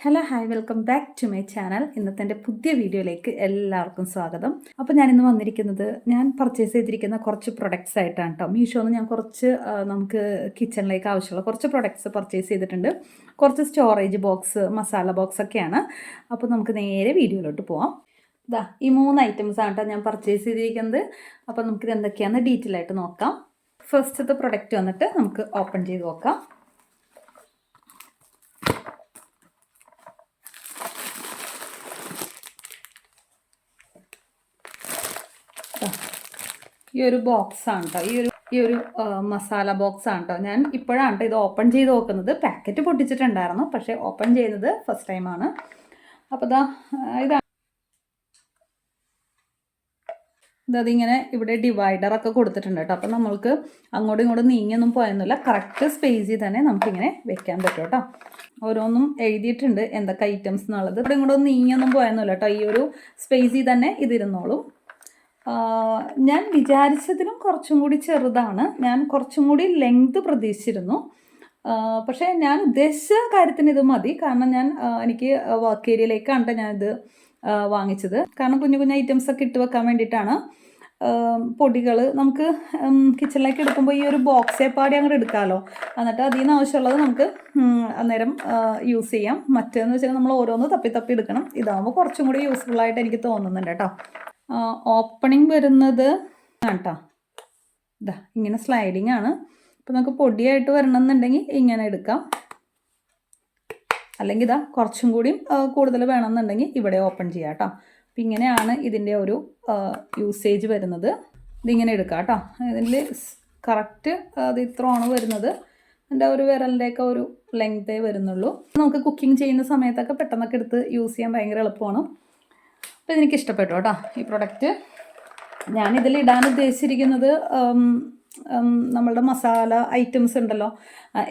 Hello hi welcome back to my channel ഇന്നത്തെ എന്റെ പുതിയ വീഡിയോയിലേക്ക് എല്ലാവർക്കും സ്വാഗതം. അപ്പോൾ ഞാനിന്ന് വന്നിരിക്കുന്നത് ഞാൻ പർച്ചേസ് ചെയ്തിരിക്കുന്ന കുറച്ച് പ്രൊഡക്ട്സ് ആയിട്ടാണ് കേട്ടോ മീഷോന്ന് ഞാൻ കുറച്ച് നമുക്ക് കിച്ചണിലേക്ക് ആവശ്യമുള്ള കുറച്ച് പ്രൊഡക്ട്സ് പർച്ചേസ് ചെയ്തിട്ടുണ്ട്. കുറച്ച് സ്റ്റോറേജ് ബോക്സ് മസാല ബോക്സ് ഒക്കെയാണ്. അപ്പോൾ നമുക്ക് നേരെ വീഡിയോയിലോട്ട് പോവാം. ഇതാ ഈ മൂന്ന് ഐറ്റംസ് ആണ് കേട്ടോ ഞാൻ പർച്ചേസ് ചെയ്തിരിക്കുന്നത്. അപ്പോൾ നമുക്കിത് എന്തൊക്കെയാണെന്ന് ഡീറ്റെയിൽ ആയിട്ട് നോക്കാം. ഫസ്റ്റത്തെ പ്രൊഡക്റ്റ് വന്നിട്ട് നമുക്ക് ഓപ്പൺ ചെയ്ത് നോക്കാം. ഈ ഒരു ബോക്സാണ് കേട്ടോ ഈ ഒരു ഈ ഒരു മസാല ബോക്സ് ആണ് കേട്ടോ ഞാൻ ഇപ്പോഴാണ് കേട്ടോ ഇത് ഓപ്പൺ ചെയ്ത് നോക്കുന്നത്. പാക്കറ്റ് പൊട്ടിച്ചിട്ടുണ്ടായിരുന്നു. പക്ഷേ ഓപ്പൺ ചെയ്യുന്നത് ഫസ്റ്റ് ടൈമാണ്. അപ്പോൾ ഇതാ. ഇതാണ് ഇതതിങ്ങനെ ഇവിടെ ഡിവൈഡറൊക്കെ കൊടുത്തിട്ടുണ്ട് കേട്ടോ. അപ്പോൾ നമ്മൾക്ക് അങ്ങോട്ടും ഇങ്ങോട്ടും നീങ്ങിയൊന്നും പോയൊന്നുമില്ല. കറക്റ്റ് സ്പേസിൽ തന്നെ നമുക്കിങ്ങനെ വെക്കാൻ പറ്റും കേട്ടോ. ഓരോന്നും എഴുതിയിട്ടുണ്ട് എന്തൊക്കെ ഐറ്റംസ് എന്നുള്ളത്. ഇവിടെ ഇങ്ങോട്ടും നീങ്ങിയൊന്നും പോയൊന്നുമില്ല കേട്ടോ. ഈ ഒരു സ്പേസിൽ തന്നെ ഇതിരുന്നോളും. ഞാൻ വിചാരിച്ചതിലും കുറച്ചും കൂടി ചെറുതാണ്. ഞാൻ കുറച്ചും കൂടി ലെങ്ത് പ്രതീക്ഷിച്ചിരുന്നു. പക്ഷേ ഞാൻ ഉദ്ദേശിച്ച കാര്യത്തിന് ഇത് മതി. കാരണം ഞാൻ എനിക്ക് വർക്ക് ഏരിയയിലേക്കാണ് ഞാനിത് വാങ്ങിച്ചത്. കാരണം കുഞ്ഞു കുഞ്ഞു ഐറ്റംസ് ഒക്കെ ഇട്ട് വെക്കാൻ വേണ്ടിയിട്ടാണ്. പൊടികൾ നമുക്ക് കിച്ചണിലേക്ക് എടുക്കുമ്പോൾ ഈ ഒരു ബോക്സേ പാടി അങ്ങോട്ട് എടുക്കാമല്ലോ എന്നിട്ട് അതിൽ നിന്ന് ആവശ്യമുള്ളത് നമുക്ക് അന്നേരം യൂസ് ചെയ്യാം. മറ്റേന്ന് വെച്ചാൽ നമ്മൾ ഓരോന്ന് തപ്പി തപ്പി എടുക്കണം. ഇതാകുമ്പോൾ കുറച്ചും കൂടി യൂസ്ഫുൾ ആയിട്ട് എനിക്ക് തോന്നുന്നുണ്ട് കേട്ടോ. ഓപ്പണിംഗ് വരുന്നത് കേട്ടോ ഇതാ ഇങ്ങനെ സ്ലൈഡിങ് ആണ്. അപ്പോൾ നമുക്ക് പൊടിയായിട്ട് വരണമെന്നുണ്ടെങ്കിൽ ഇങ്ങനെ എടുക്കാം. അല്ലെങ്കിൽ ഇതാ കുറച്ചും കൂടി കൂടുതൽ വേണമെന്നുണ്ടെങ്കിൽ ഇവിടെ ഓപ്പൺ ചെയ്യാം കേട്ടോ അപ്പം ഇങ്ങനെയാണ് ഇതിന്റെ ഒരു യൂസേജ് വരുന്നത്. ഇതിങ്ങനെ എടുക്കാം കേട്ടോ ഇതിൽ കറക്റ്റ് അത് ഇത്രയാണ് വരുന്നത്. എന്റെ ഒരു വിരലിന്റെയൊക്കെ ഒരു ലെങ്തേ വരുന്നുള്ളൂ. നമുക്ക് കുക്കിംഗ് ചെയ്യുന്ന സമയത്തൊക്കെ പെട്ടെന്നൊക്കെ എടുത്ത് യൂസ് ചെയ്യാൻ ഭയങ്കര എളുപ്പമാണ്. അപ്പോൾ ഇതെനിക്ക് ഇഷ്ടപ്പെട്ടു കേട്ടോ ഈ പ്രൊഡക്റ്റ് ഞാനിതിൽ ഇടാൻ ഉദ്ദേശിച്ചിരിക്കുന്നത് നമ്മളുടെ മസാല ഐറ്റംസ് ഉണ്ടല്ലോ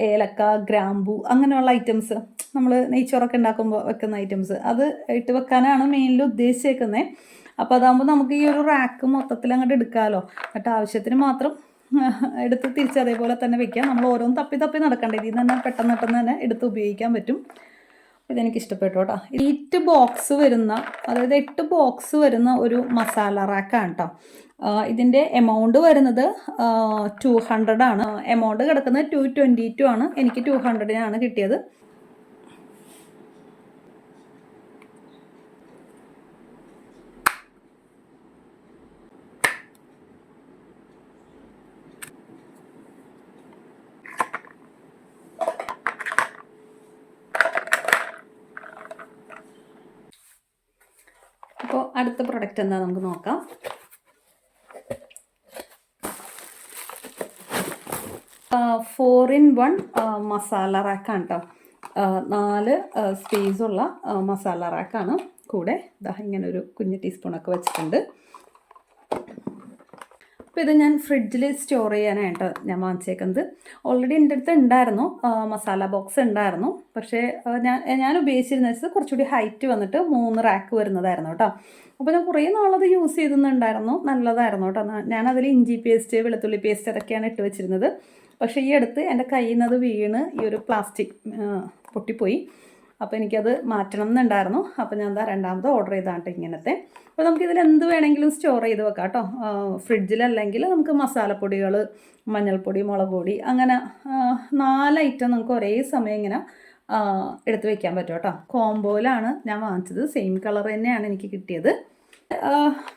ഏലക്ക ഗ്രാമ്പു അങ്ങനെയുള്ള ഐറ്റംസ് നമ്മൾ നെയ്ച്ചോറൊക്കെ ഉണ്ടാക്കുമ്പോൾ വെക്കുന്ന ഐറ്റംസ് അത് ഇട്ട് വെക്കാനാണ് മെയിനിൽ ഉദ്ദേശിച്ചേക്കുന്നത് അപ്പോൾ അതാകുമ്പോൾ നമുക്ക് ഈ ഒരു റാക്ക് മൊത്തത്തിൽ അങ്ങോട്ട് എടുക്കാമല്ലോ എന്നിട്ട് ആവശ്യത്തിന് മാത്രം എടുത്ത് തിരിച്ച് അതേപോലെ തന്നെ വെക്കാം. നമ്മൾ ഓരോന്ന് തപ്പി തപ്പി നടക്കണ്ട. ഇതിൽ നിന്ന് തന്നെ പെട്ടെന്ന് പെട്ടെന്ന് തന്നെ എടുത്ത് ഉപയോഗിക്കാൻ പറ്റും. ഇതെനിക്ക് ഇഷ്ടപ്പെട്ടു കേട്ടോ. എയ്റ്റ് ബോക്സ് വരുന്ന അതായത് എട്ട് ബോക്സ് വരുന്ന ഒരു മസാല റാക്കാണ് കേട്ടോ ഇതിന്റെ എമൗണ്ട് വരുന്നത് ടു ഹൺഡ്രഡ് ആണ്. എമൗണ്ട് കിടക്കുന്നത് ടു ട്വന്റി ടു ആണ്. എനിക്ക് ടു ഹൺഡ്രഡിനാണ് കിട്ടിയത് അപ്പോൾ അടുത്ത പ്രൊഡക്റ്റ് എന്താ നമുക്ക് നോക്കാം. ഫോർ ഇൻ വൺ മസാല റാക്കാണ് കേട്ടോ നാല് സ്പേസുള്ള മസാല റാക്കാണ് കൂടെ ഇതാ ഇങ്ങനെ ഒരു കുഞ്ഞ് ടീസ്പൂണൊക്കെ വെച്ചിട്ടുണ്ട്. അപ്പോൾ ഇത് ഞാൻ ഫ്രിഡ്ജിൽ സ്റ്റോർ ചെയ്യാനായിട്ട് ഞാൻ വാങ്ങിച്ചേക്കുന്നത്. ഓൾറെഡി എന്റെ അടുത്ത് ഉണ്ടായിരുന്നു. മസാല ബോക്സ് ഉണ്ടായിരുന്നു. പക്ഷേ ഞാൻ ഞാൻ ഉപയോഗിച്ചിരുന്ന വെച്ചാൽ കുറച്ചുകൂടി ഹൈറ്റ് വന്നിട്ട് മൂന്ന് റാക്ക് വരുന്നതായിരുന്നു കേട്ടോ. അപ്പോൾ ഞാൻ കുറേ നാളത് യൂസ് ചെയ്തിട്ടുണ്ടായിരുന്നു. നല്ലതായിരുന്നു കേട്ടോ. ഞാനതിൽ ഇഞ്ചി പേസ്റ്റ് വെളുത്തുള്ളി പേസ്റ്റ് അതൊക്കെയാണ് ഇട്ട് വെച്ചിരുന്നത്. പക്ഷേ ഈ അടുത്ത് എന്റെ കയ്യിൽ നിന്ന് അത് വീണ് ഈ ഒരു പ്ലാസ്റ്റിക് പൊട്ടിപ്പോയി. അപ്പോൾ എനിക്കത് മാറ്റണം എന്നുണ്ടായിരുന്നു. അപ്പോൾ ഞാൻ എന്താ രണ്ടാമത് ഓർഡർ ചെയ്താണ്ട് ഇങ്ങനത്തെ. അപ്പോൾ നമുക്കിതിൽ എന്ത് വേണമെങ്കിലും സ്റ്റോർ ചെയ്ത് വെക്കാം കേട്ടോ ഫ്രിഡ്ജിലല്ലെങ്കിൽ നമുക്ക് മസാലപ്പൊടികൾ മഞ്ഞൾപ്പൊടി മുളക് പൊടി അങ്ങനെ നാല് ഐറ്റം നമുക്ക് ഒരേ സമയം ഇങ്ങനെ എടുത്ത് വെക്കാൻ പറ്റും കേട്ടോ കോംബോയിലാണ് ഞാൻ വാങ്ങിച്ചത്. സെയിം കളർ തന്നെയാണ് എനിക്ക് കിട്ടിയത്.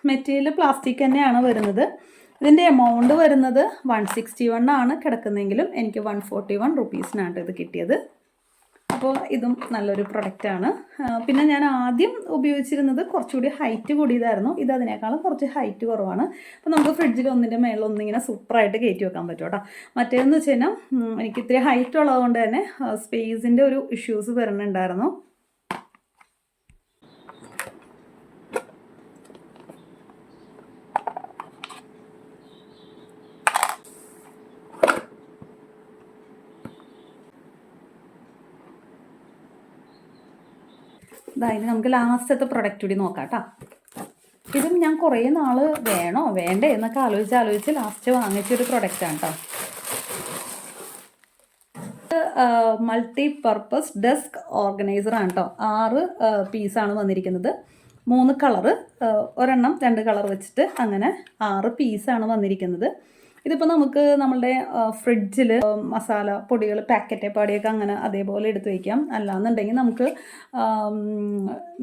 മെറ്റീരിയൽ പ്ലാസ്റ്റിക് തന്നെയാണ് വരുന്നത്. ഇതിന്റെ എമൗണ്ട് വരുന്നത് വൺ സിക്സ്റ്റി വൺ ആണ് കിടക്കുന്നതെങ്കിലും എനിക്ക് വൺ ഫോർട്ടി വൺ റുപ്പീസിനാണ് ഇത് കിട്ടിയത്. അപ്പോൾ ഇതും നല്ലൊരു പ്രൊഡക്റ്റാണ് പിന്നെ ഞാൻ ആദ്യം ഉപയോഗിച്ചിരുന്നത് കുറച്ചുകൂടി ഹൈറ്റ് കൂടിയതായിരുന്നു. ഇത് അതിനേക്കാളും കുറച്ച് ഹൈറ്റ് കുറവാണ്. അപ്പോൾ നമുക്ക് ഫ്രിഡ്ജിൽ ഒന്നിന്റെ മേളിൽ ഒന്നിങ്ങനെ സൂപ്പറായിട്ട് കയറ്റി വെക്കാൻ പറ്റും കേട്ടോ. മറ്റേതെന്ന് വെച്ച് കഴിഞ്ഞാൽ എനിക്ക് ഇത്തിരി ഹൈറ്റ് ഉള്ളതുകൊണ്ട് തന്നെ സ്പേസിന്റെ ഒരു ഇഷ്യൂസ് വരുന്നുണ്ടായിരുന്നു ഇതായത് നമുക്ക് ലാസ്റ്റത്തെ പ്രൊഡക്റ്റ് കൂടി നോക്കാം കേട്ടോ ഇതും ഞാൻ കുറേ നാൾ വേണോ? വേണ്ടേ എന്നൊക്കെ ആലോചിച്ച് ആലോചിച്ച് ലാസ്റ്റ് വാങ്ങിച്ചൊരു പ്രൊഡക്റ്റാണ് കേട്ടോ മൾട്ടി പർപ്പസ് ഡെസ്ക് ഓർഗനൈസർ ആണ് കേട്ടോ ആറ് പീസാണ് വന്നിരിക്കുന്നത്. മൂന്ന് കളറ് ഒരെണ്ണം രണ്ട് കളർ വെച്ചിട്ട് അങ്ങനെ ആറ് പീസാണ് വന്നിരിക്കുന്നത്. ഇതിപ്പോൾ നമുക്ക് നമ്മളുടെ ഫ്രിഡ്ജിൽ മസാല പൊടികൾ പാക്കറ്റ് പാടിയൊക്കെ അങ്ങനെ അതേപോലെ എടുത്ത് വയ്ക്കാം അല്ലാന്നുണ്ടെങ്കിൽ നമുക്ക്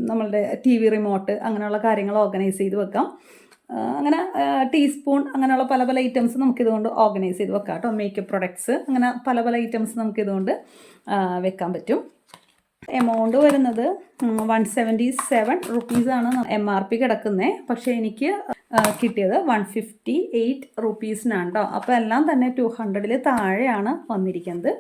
നമ്മളുടെ ടി വി റിമോട്ട് അങ്ങനെയുള്ള കാര്യങ്ങൾ ഓർഗനൈസ് ചെയ്ത് വെക്കാം. അങ്ങനെ ടീസ്പൂൺ അങ്ങനെയുള്ള പല പല ഐറ്റംസ് നമുക്ക് ഇതുകൊണ്ട് ഓർഗനൈസ് ചെയ്ത് വെക്കാം കേട്ടോ. മേക്കപ്പ് പ്രൊഡക്ട്സ് അങ്ങനെ പല പല ഐറ്റംസ് നമുക്ക് ഇതുകൊണ്ട് വെക്കാൻ പറ്റും. എമൗണ്ട് വരുന്നത് വൺ സെവന്റി സെവൻ റുപ്പീസാണ് എം ആർ പി കിടക്കുന്നത് പക്ഷേ എനിക്ക് കിട്ടിയത് വൺ ഫിഫ്റ്റി എയ്റ്റ് റുപ്പീസിനാണ് കേട്ടോ അപ്പോൾ എല്ലാം തന്നെ ടു ഹൺഡ്രഡിൽ താഴെയാണ് വന്നിരിക്കുന്നത്.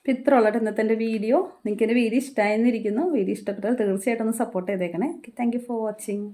അപ്പോൾ ഇത്രയുള്ള ഇന്നത്തെ എന്റെ വീഡിയോ. നിങ്ങൾക്ക് എന്റെ വീഡിയോ ഇഷ്ടമായിരുന്നിരിക്കുന്നു വീഡിയോ ഇഷ്ടപ്പെട്ടാൽ തീർച്ചയായിട്ടും ഒന്ന് സപ്പോർട്ട് ചെയ്തേക്കണേ. Thank for watching